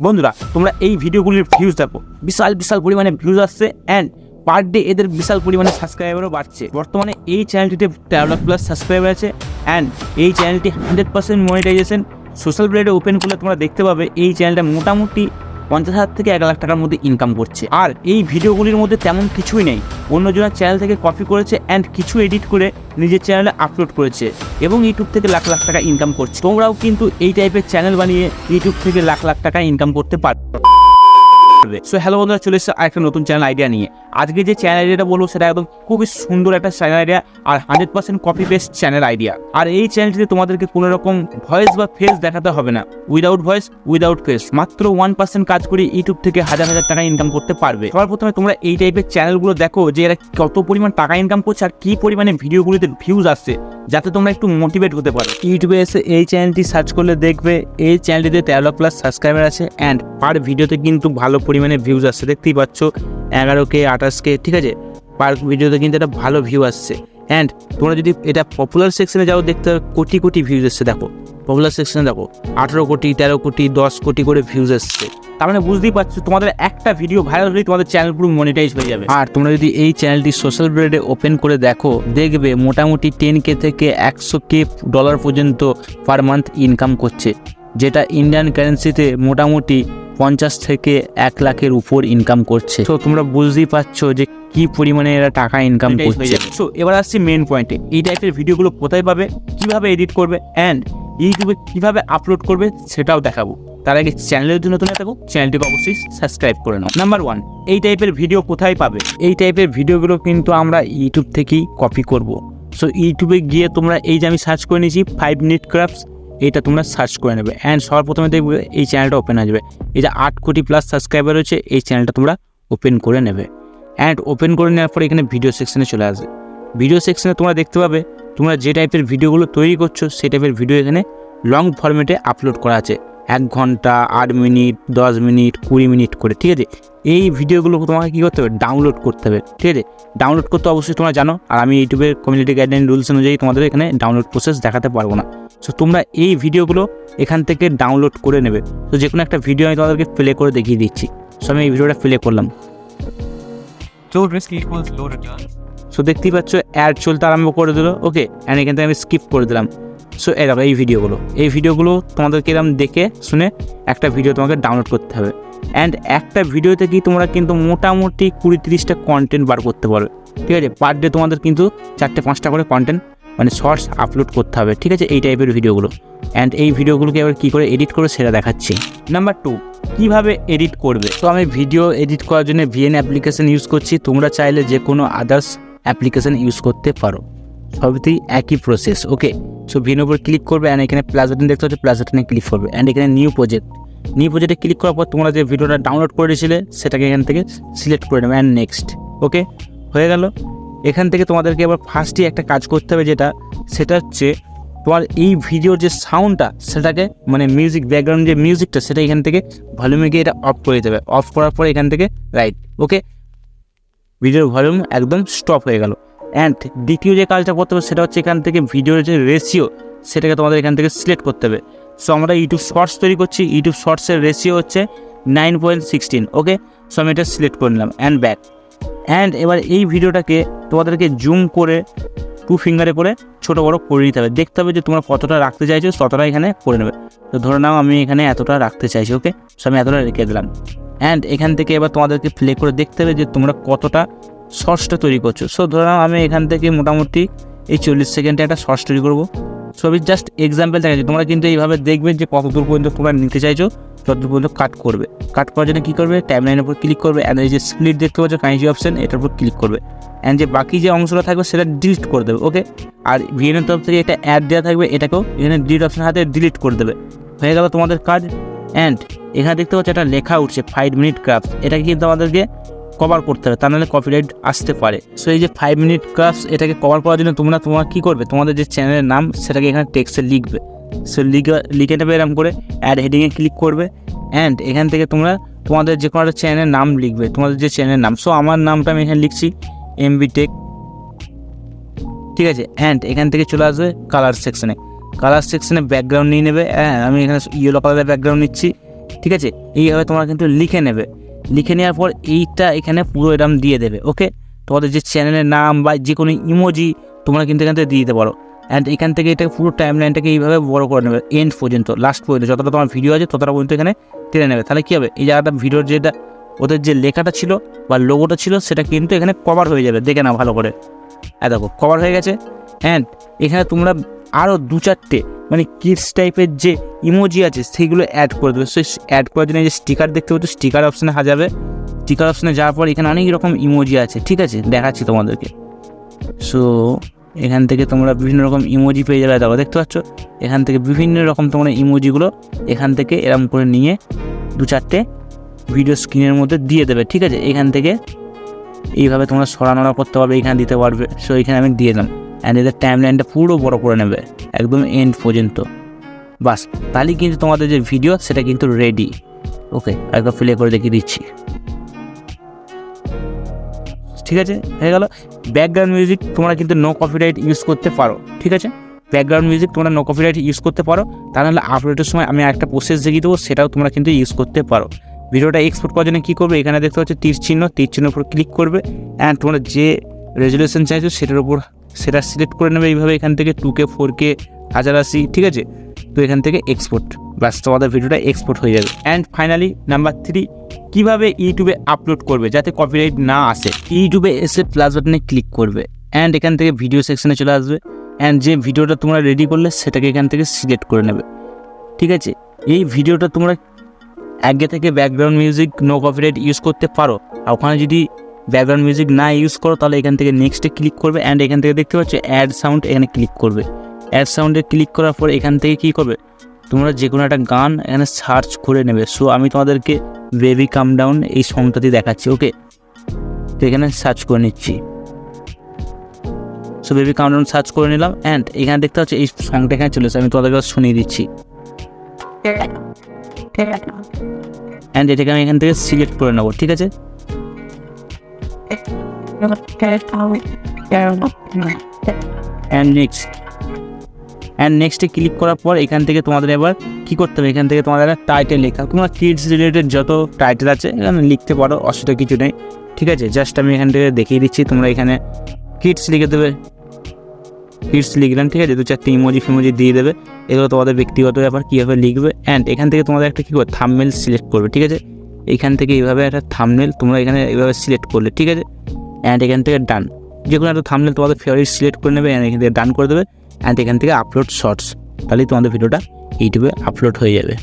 বন্ধুরা, তোমরা এই ভিডিওগুলির ভিউজ দেখো। বিশাল বিশাল পরিমাণে ভিউজ আসছে অ্যান্ড পার ডে এদের বিশাল পরিমাণে সাবস্ক্রাইবারও বাড়ছে। বর্তমানে এই চ্যানেলটিতে তেরো লাখ প্লাস সাবস্ক্রাইবার আছে অ্যান্ড এই চ্যানেলটি হান্ড্রেড পার্সেন্ট মনিটাইজেশন সোশ্যাল মিডিয়াটা ওপেন করলে তোমরা দেখতে পাবে এই চ্যানেলটা মোটামুটি পঞ্চাশ হাজার থেকে এক লাখ টাকার মধ্যে ইনকাম করছে। আর এই ভিডিওগুলির মধ্যে তেমন কিছুই নেই। অন্যজনের চ্যানেল থেকে কপি করেছে অ্যান্ড কিছু এডিট করে নিজের চ্যানেলে আপলোড করেছে এবং ইউটিউব থেকে লাখ লাখ টাকা ইনকাম করছে। তোমরাও কিন্তু এই টাইপের চ্যানেল বানিয়ে ইউটিউব থেকে লাখ লাখ টাকা ইনকাম করতে পারবে সো হ্যালো বন্ধুরা, চলে এসেছে আরেকটা নতুন চ্যানেল আইডিয়া নিয়ে। আজকে যে চ্যানেল আইডিয়াটা বলব, সেটা একদম খুবই সুন্দর একটা চ্যানেল আইডিয়া আর hundred percent copy paste channel idea আর এই চ্যানেলটিতে তোমাদেরকে কোনো রকম ভয়েস বা ফেস দেখাতে হবে না। উইদাউট ভয়েস উইদাউট ফেস মাত্র ওয়ান পার্সেন্ট কাজ করে ইউটিউব থেকে হাজার হাজার টাকা ইনকাম করতে পারবে। সবার প্রথমে তোমরা এই টাইপের চ্যানেলগুলো দেখো, যে এরা কত পরিমাণ টাকা ইনকাম করছে আর কি পরিমাণে ভিডিওগুলিতে ভিউজ আসছে, যাতে তোমরা একটু মোটিভেট হতে পারো। ইউটিউবে এসে এই চ্যানেলটি সার্চ করলে দেখবে, এই চ্যানেলটিতে তেরো প্লাস সাবস্ক্রাইবার আছে অ্যান্ড পার ভিডিওতে কিন্তু ভালো পরিমাণে ভিউজ আসছে। দেখতেই পাচ্ছ এগারো কে আঠাশ কে ঠিক আছে? পার ভিডিওতে কিন্তু একটা ভালো ভিউ আসছে। অ্যান্ড তোমরা যদি এটা পপুলার সেকশনে যাও, দেখতে কোটি কোটি ভিউজ এসছে, দেখো। পপুলার সেকশনে দেখো, আঠেরো কোটি, তেরো কোটি, দশ কোটি করে ভিউজ এসছে। তার মানে বুঝতেই পারছ, তোমাদের একটা ভিডিও ভাইরাল হলেই তোমাদের চ্যানেল পুরো মনিটাইজ হয়ে যাবে। আর তোমরা যদি এই চ্যানেলটি সোশ্যাল মিডিয়াতে ওপেন করে দেখো, দেখবে মোটামুটি টেন কে থেকে একশো কে ডলার পর্যন্ত পার মান্থ ইনকাম করছে। যেটা ইন্ডিয়ান কারেন্সিতে মোটামুটি পঞ্চাশ থেকে এক লাখের উপর ইনকাম করছে। তো তোমরা বুঝতেই পারছ যে কি পরিমাণে এরা টাকা ইনকাম করছে। সো এবার আসছি মেন পয়েন্টে এই টাইপের ভিডিওগুলো কোথায় পাবে কীভাবে এডিট করবে অ্যান্ড ইউটিউবে কীভাবে আপলোড করবে সেটাও দেখাবো। তার আগে চ্যানেলের যদি নতুন হয়ে থাকো চ্যানেলটিকে অবশ্যই সাবস্ক্রাইব করে নাও। নাম্বার ওয়ান এই টাইপের ভিডিও কোথায় পাবে? এই টাইপের ভিডিওগুলো কিন্তু আমরা ইউটিউব থেকেই কপি করব। সো ইউটিউবে গিয়ে তোমরা এই যে আমি সার্চ করে নিয়েছি ফাইভ মিনিট ক্রাফটস এইটা তোমরা সার্চ করে নেবে। অ্যান্ড সবার প্রথমে দেখবে এই চ্যানেলটা ওপেন আসবে এই যে আট কোটি প্লাস সাবস্ক্রাইবার রয়েছে, এই চ্যানেলটা তোমরা ওপেন করে নেবে। অ্যান্ড ওপেন করে নেওয়ার পরে এখানে ভিডিও সেকশনে চলে আসবে। ভিডিও সেকশনে তোমরা দেখতে পাবে, তোমরা যে টাইপের ভিডিওগুলো তৈরি করছ, সেই টাইপের ভিডিও এখানে লং ফরম্যাটে আপলোড করা আছে। এক ঘণ্টা আট মিনিট দশ মিনিট কুড়ি মিনিট করে ঠিক আছে? এই ভিডিওগুলো তোমাকে কী করতে হবে? ডাউনলোড করতে হবে ঠিক আছে? ডাউনলোড করতে অবশ্যই তোমরা জানো আর আমি ইউটিউবের কমিউনিটি গাইডলাইন রুলস অনুযায়ী তোমাদের এখানে ডাউনলোড প্রসেস দেখাতে পারব না। সো তোমরা এই ভিডিওগুলো এখান থেকে ডাউনলোড করে নেবে। তো যে কোনো একটা ভিডিও আমি তোমাদেরকে প্লে করে দেখিয়ে দিচ্ছি। সো আমি এই ভিডিওটা প্লে করলাম. সো দেখতেই পাচ্ছ অ্যাড চলতে আরম্ভ করে দিল ওকে অ্যান্ড এখান থেকে আমি স্কিপ করে দিলাম। সো এরকম এই ভিডিওগুলো এই ভিডিওগুলো তোমাদেরকে এরকম দেখে শুনে একটা ভিডিও তোমাকে ডাউনলোড করতে হবে। অ্যান্ড একটা ভিডিওতে কি তোমরা কিন্তু মোটামুটি কুড়ি তিরিশটা কন্টেন্ট বার করতে পারবে। ঠিক আছে? পার ডে তোমাদের কিন্তু চারটে, পাঁচটা করে কন্টেন্ট মানে শর্টস আপলোড করতে হবে। ঠিক আছে? এই টাইপের ভিডিওগুলো অ্যান্ড এই ভিডিওগুলোকে এবার কী করে এডিট করে সেটা দেখাচ্ছি। নাম্বার টু কীভাবে এডিট করবে? তো আমি ভিডিও এডিট করার জন্য ভিএন অ্যাপ্লিকেশন ইউজ করছি। তোমরা চাইলে যে কোনো আদার্স অ্যাপ্লিকেশন ইউজ করতে পারো। সবতেই একই প্রসেস ওকে সো ভিএন উপর ক্লিক করবে অ্যান্ড এখানে প্লাস বাটন দেখতে হচ্ছে প্লাস বাটনে ক্লিক করবে। অ্যান্ড এখানে নিউ প্রজেক্ট নিউ প্রজেক্টে ক্লিক করার পর তোমরা যে ভিডিওটা ডাউনলোড করে দিয়েছিলে, সেটাকে এখান থেকে সিলেক্ট করে নেবে অ্যান্ড নেক্সট ওকে হয়ে গেল। এখান থেকে তোমাদেরকে এবার ফার্স্টই একটা কাজ করতে হবে যেটা, সেটা হচ্ছে তোমার এই ভিডিওর যে সাউন্ডটা সেটাকে মানে মিউজিক ব্যাকগ্রাউন্ড যে মিউজিকটা সেটা এখান থেকে ভলিউমে গিয়ে এটা অফ করে দিতে হবে। অফ করার পর এখান থেকে রাইট ওকে ভিডিওর ভলিউম একদম স্টপ হয়ে গেল। অ্যান্ড দ্বিতীয় যে কাজটা করতে হবে সেটা হচ্ছে এখান থেকে ভিডিওর যে রেশিও সেটাকে তোমাদের এখান থেকে সিলেক্ট করতে হবে। সো আমরা ইউটিউব শর্টস তৈরি করছি। ইউটিউব শর্টসের রেশিও হচ্ছে nine point sixteen okay so আমি এটা সিলেক্ট করে নিলাম অ্যান্ড ব্যাক অ্যান্ড এবার এই ভিডিওটাকে তোমাদেরকে জুম করে টু ফিঙ্গারে করে ছোটো বড়ো করে নিতে হবে। দেখতে হবে যে তোমরা কতটা রাখতে চাইছো, ততটা এখানে করে নেবে। তো ধরে নাও আমি এখানে এতটা রাখতে চাইছি ওকে সো আমি এতটা রেখে দিলাম। অ্যান্ড এখান থেকে এবার তোমাদেরকে প্লে করে দেখতে হবে যে তোমরা কতটা শর্টসটা তৈরি করছ। সো ধরো আমি এখান থেকে মোটামুটি এই চল্লিশ সেকেন্ডে একটা শর্টস তৈরি করব। আমি জাস্ট এক্সাম্পল দেখাচ্ছি। তোমরা কিন্তু এইভাবে দেখবে যে কত দূর পর্যন্ত তোমরা নিতে চাইছো ততদূর পর্যন্ত কাট করবে। কাট করার জন্য কী করবে? টাইম লাইনের উপর ক্লিক করবে অ্যান্ড এই যে স্প্লিট দেখতে পাচ্ছ কাইজি অপশন এটার উপর ক্লিক করবে। অ্যান্ড যে বাকি যে অংশটা থাকবে, সেটা ডিলিট করে দেবে ওকে আর ভিএনের তরফ থেকে একটা অ্যাড দেওয়া থাকবে, এটাকেও এখানে ডিলিট অপশন হাতে ডিলিট করে দেবে। হয়ে গেল তোমাদের কাজ। অ্যান্ড এখানে দেখতে পাচ্ছ, একটা লেখা উঠছে ফাইভ মিনিট ক্রাফট এটাকে কিন্তু আমাদেরকে কভার করতে হবে, তা নাহলে কপিরাইট আসতে পারে। সো এই যে ফাইভ মিনিট ক্রাফট এটাকে কভার করার জন্য তোমরা, তোমার কী করবে? তোমাদের যে চ্যানেলের নাম, সেটাকে এখানে টেক্সটে লিখবে। সো লিখে লিখে নেবে এরকম করে অ্যাড হেডিংয়ে ক্লিক করবে অ্যান্ড এখান থেকে তোমরা তোমাদের যে কোনো একটা চ্যানেলের নাম লিখবে, তোমাদের যে চ্যানেলের নাম। সো আমার নামটা আমি এখানে লিখছি এমবি টেক ঠিক আছে? অ্যান্ড এখান থেকে চলে আসবে কালার সেকশনে কালার সেকশনে ব্যাকগ্রাউন্ড নিয়ে নেবে হ্যাঁ আমি এখানে ইয়েলো কালারের ব্যাকগ্রাউন্ড নিচ্ছি, ঠিক আছে? এইভাবে তোমরা কিন্তু লিখে নেবে। লিখে নেওয়ার পর এইটা এখানে পুরো এরম দিয়ে দেবে ওকে তোমাদের যে চ্যানেলের নাম বা যে কোনো ইমোজি তোমরা কিন্তু এখান থেকে দিয়ে দিতে পারো। অ্যান্ড এখান থেকে এটা পুরো টাইম লাইনটাকে এইভাবে বড় করে নেবে এন্ড পর্যন্ত লাস্ট পর্যন্ত। যতটা তোমার ভিডিও আছে, ততটা পর্যন্ত এখানে টেনে নেবে। তাহলে কী হবে? এই জায়গাটা ভিডিওর যেটা, ওদের যে লেখাটা ছিল বা লোগোটা ছিল, সেটা কিন্তু এখানে কভার হয়ে যাবে, দেখে নাও ভালো করে। হ্যাঁ দেখো কভার হয়ে গেছে। অ্যান্ড এখানে তোমরা আরও দু চারটে মানে কিডস টাইপের যে ইমোজি আছে সেইগুলো অ্যাড করে দেবে। সেই অ্যাড করার জন্য যে স্টিকার দেখতে পাচ্ছ স্টিকার অপশানে হাজাবে। স্টিকার অপশানে যাওয়ার পর এখানে অনেক রকম ইমোজি আছে, ঠিক আছে? দেখাচ্ছি তোমাদেরকে। সো এখান থেকে তোমরা বিভিন্ন রকম ইমোজি পেয়ে যাবে, দেখো, দেখতে পাচ্ছ? এখান থেকে বিভিন্ন রকম তোমরা ইমোজিগুলো এখান থেকে এরম করে নিয়ে দু চারটে ভিডিও স্ক্রিনের মধ্যে দিয়ে দেবে, ঠিক আছে? এখান থেকে এইভাবে তোমরা সরানোড়া করতে পারবে, এখানে দিতে পারবে। সো এখানে আমি দিয়ে দিলাম। অ্যান্ড এদের টাইম লাইনটা পুরো বড় করে নেবে, একদম এন্ড পর্যন্ত। বাস, তাহলেই কিন্তু তোমাদের যে ভিডিও সেটা কিন্তু রেডি ওকে একবার প্লে করে দেখিয়ে দিচ্ছি। ঠিক আছে? হয়ে গেল। ব্যাকগ্রাউন্ড মিউজিক তোমরা কিন্তু নো কপিরাইট ইউজ করতে পারো। ঠিক আছে? ব্যাকগ্রাউন্ড মিউজিক তোমরা নো কপিরাইট ইউজ করতে পারো। তা নাহলে আপলোডের সময় আমি একটা প্রসেস দেখিয়ে দেবো, সেটাও তোমরা কিন্তু ইউজ করতে পারো। ভিডিওটা এক্সপোর্ট করার জন্য কী করবে? এখানে দেখতে পাচ্ছ তীর চিহ্ন। তীর চিহ্নের উপর ক্লিক করবে। অ্যান্ড তোমরা যে রেজুলেশন চাইছো, সেটার উপর সেটা সিলেক্ট করে নেবে এইভাবে এখান থেকে টু কে ফোর কে হাজার আশি, ঠিক আছে? তো এখান থেকে এক্সপোর্ট ব্যাস, তোমাদের ভিডিওটা এক্সপোর্ট হয়ে যাবে। অ্যান্ড ফাইনালি নাম্বার থ্রি কীভাবে ইউটিউবে আপলোড করবে যাতে কপিরাইট না আসে? ইউটিউবে এসে প্লাস বাটনে ক্লিক করবে। অ্যান্ড এখান থেকে ভিডিও সেকশনে চলে আসবে। অ্যান্ড যে ভিডিওটা তোমরা রেডি করলে, সেটাকে এখান থেকে সিলেক্ট করে নেবে। ঠিক আছে? এই ভিডিওটা তোমরা আগে থেকে background music no copyright use করতে পারো। আর ওখানে যদি ব্যাকগ্রাউন্ড মিউজিক না ইউজ করো তাহলে এখান থেকে নেক্সটে ক্লিক করবে অ্যান্ড এখান থেকে দেখতে পাচ্ছ অ্যাড সাউন্ড এখানে ক্লিক করবে। অ্যাড সাউন্ডে ক্লিক করার পর এখান থেকে কী করবে? তোমরা যে কোনো একটা গান এখানে সার্চ করে নেবে। সো আমি তোমাদেরকে বেবি কাম ডাউন এই সংটাতে দেখাচ্ছি ওকে তো এখানে সার্চ করে নিচ্ছি। So baby come down search করে নিলাম অ্যান্ড এখানে দেখতে পাচ্ছ এই সংটা এখানে চলে এসেছে। আমি তোমাদেরকে শুনিয়ে দিচ্ছি। অ্যান্ড এটাকে আমি এখান থেকে সিলেক্ট করে নেব ঠিক আছে? অ্যান্ড নেক্সট অ্যান্ড নেক্সটে ক্লিক করার পর এখান থেকে তোমাদের এবার কী করতে হবে? এখান থেকে তোমাদের টাইটেল লেখা তোমার কিডস রিলেটেড যত টাইটেল আছে, এখানে লিখতে পারো, অসুবিধা কিছু নেই। ঠিক আছে? জাস্ট আমি এখান থেকে দেখিয়ে দিচ্ছি, তোমরা এখানে কিডস লিখে দেবে। কিডস লিখলাম ঠিক আছে? দু চারটে ইমোজি ফিমোজি দিয়ে দেবে। এগুলো তোমাদের ব্যক্তিগত ব্যাপার, কীভাবে লিখবে? অ্যান্ড এখান থেকে তোমাদের একটা কী করবে থামমেল সিলেক্ট করবে, ঠিক আছে? এইখান থেকে এইভাবে একটা থামনেল তোমরা এখানে এইভাবে সিলেক্ট করলে, ঠিক আছে? অ্যান্ড এখান থেকে ডান যে কোনো একটা থামনেল তোমাদের ফেভারিট সিলেক্ট করে নেবে অ্যান্ড এখান থেকে ডান করে দেবে অ্যান্ড এখান থেকে আপলোড শর্টস তাহলেই তোমাদের ভিডিওটা ইউটিউবে আপলোড হয়ে যাবে।